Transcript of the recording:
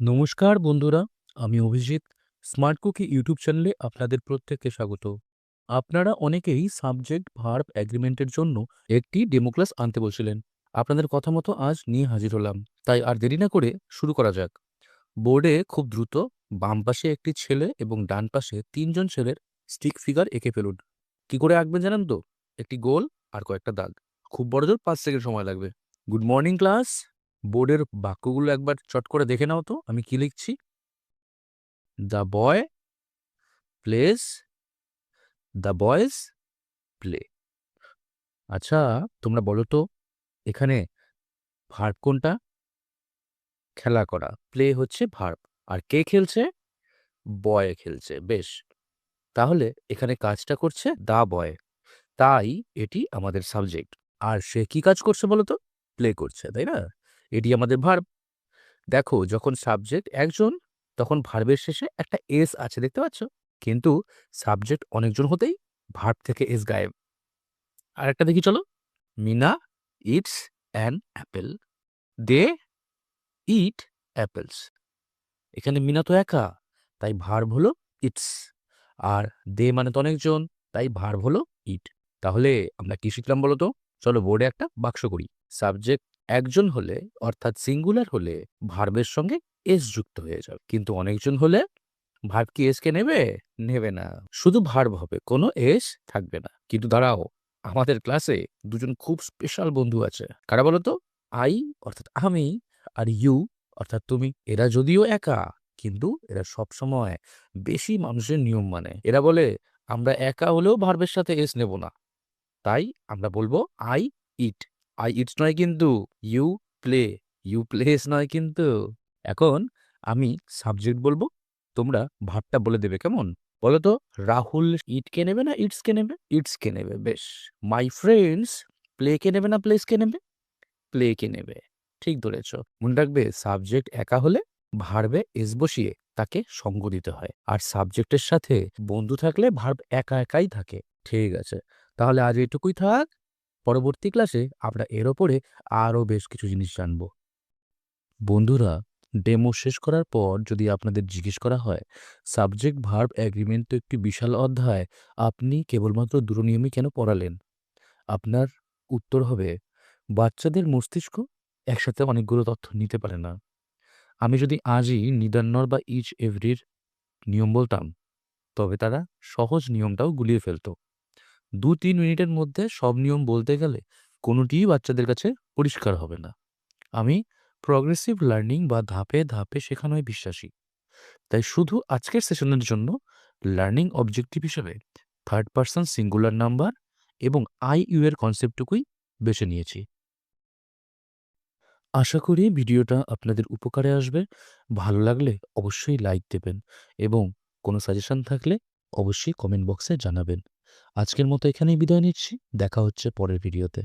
নমস্কার বন্ধুরা, আমি অভিজিৎ। স্মার্ট কুকি ইউটিউব চ্যানেলে আপনাদের প্রত্যেককে স্বাগত। আপনারা অনেকেই সাবজেক্ট, ভার্ব, এগ্রিমেন্টের জন্য একটি ডেমো ক্লাস আনতে বলছিলেন। আপনাদের কথা মতো আজ নিয়ে হাজির হলাম। তাই আর দেরি না করে শুরু করা যাক। বোর্ডে খুব দ্রুত বাম পাশে একটি ছেলে এবং ডান পাশে তিনজন ছেলের স্টিক ফিগার এঁকে ফেলুন। কি করে আঁকবেন জানেন তো? একটি গোল আর কয়েকটা দাগ। খুব বড়জোর ৫ সেকেন্ড সময় লাগবে। Good morning class. বোর্ডের বাক্যগুলো একবার চট করে দেখে নাও তো আমি কি লিখছি? The boy plays the boys play. আচ্ছা, তোমরা বলো তো এখানে ভার্ব কোনটা? খেলা করা। প্লে হচ্ছে ভার্ব। আর কে খেলছে? বয় খেলছে। বেশ। তাহলে এখানে কাজটা করছে দা বয়। তাই এটি আমাদের সাবজেক্ট। আর সে কি কাজ করছে বলো তো? প্লে করছে, তাই না? এটি আমাদের ভার্ব। দেখো যখন সাবজেক্ট একজন তখন ভার্বের শেষে একটা এস আছে দেখতে পাচ্ছ? কিন্তু সাবজেক্ট অনেকজন হতেই ভার্ব থেকে এস গায়েব। আর একটা দেখি চলো। Meena it's an apple. They eat apples. এখানে মিনা তো একা, তাই ভার্ব হলো ইটস। আর দে মানে তো অনেকজন, তাই ভার্ব হলো ইট। তাহলে আমরা কি শিখলাম বলো তো? চলো বোর্ডে একটা বাক্স করি। সাবজেক্ট একজন হলে অর্থাৎ সিঙ্গুলার হলে ভার্বের সঙ্গে এস যুক্ত হয়ে যাবে। কিন্তু অনেকজন হলে ভার্ব কি এসকে নেবে? নেবে না। শুধু ভার্ব হবে, কোনো এস থাকবে না। কিন্তু দাঁড়াও, আমাদের ক্লাসে দুজন খুব স্পেশাল বন্ধু আছে। কারা বলো তো? আই অর্থাৎ আমি আর ইউ অর্থাৎ তুমি। এরা যদিও একা, কিন্তু এরা সবসময় বেশি মানুষের নিয়ম মানে। এরা বলে আমরা একা হলেও ভার্বের সাথে এস নেব না। তাই আমরা বলব আই ইট। আই ইটস নয় কিন্তু, ইউ প্লে। ইউ প্লেস নয় কিন্তু। এখন আমি সাবজেক্ট বলব, তোমরা ভার্বটা বলে দেবে কেমন? বলো তো রাহুল ইটকে নেবে না ইটসকে নেবে? ইটসকে নেবে, বেশ। মাই ফ্রেন্ডস প্লেকে নেবে না প্লেসকে নেবে? প্লেকে নেবে। ঠিক ধরেছ। মনে রাখবে সাবজেক্ট একা হলে ভার্বে এস বসিয়ে তাকে সঙ্গ দিতে হয়। আর সাবজেক্টের সাথে বন্ধু থাকলে ভার্ব একা একাই থাকে। ঠিক আছে। তাহলে আজ এটুকুই থাক। পরবর্তী ক্লাসে আমরা এর ওপরে আরও বেশ কিছু জিনিস জানব। বন্ধুরা, ডেমো শেষ করার পর যদি আপনাদের জিজ্ঞেস করা হয়, সাবজেক্ট, ভার্ব, অ্যাগ্রিমেন্ট তো একটি বিশাল অধ্যায়, আপনি কেবলমাত্র দুরনিয়মই কেন পড়ালেন? আপনার উত্তর হবে, বাচ্চাদের মস্তিষ্ক একসাথে অনেকগুলো তথ্য নিতে পারে না। আমি যদি আজই নিদান্নর বা ইচ এভরির নিয়ম বলতাম, তবে তারা সহজ নিয়মটাও গুলিয়ে ফেলত। ২-৩ মিনিটের মধ্যে সব নিয়ম বলতে গেলে কোনোটিই বাচ্চাদের কাছে পরিষ্কার হবে না। আমি প্রগ্রেসিভ লার্নিং বা ধাপে ধাপে শেখানোয় বিশ্বাসী। তাই শুধু আজকের সেশনের জন্য লার্নিং অবজেক্টিভ হিসেবে থার্ড পার্সন সিঙ্গুলার নাম্বার এবং আই ইউ এর কনসেপ্টটুকুই বেছে নিয়েছি। আশা করি ভিডিওটা আপনাদের উপকারে আসবে। ভালো লাগলে অবশ্যই লাইক দেবেন এবং কোনো সাজেশন থাকলে অবশ্যই কমেন্ট বক্সে জানাবেন। আজকের মতো এখানেই বিদায় নিচ্ছি। দেখা হচ্ছে পরের ভিডিওতে।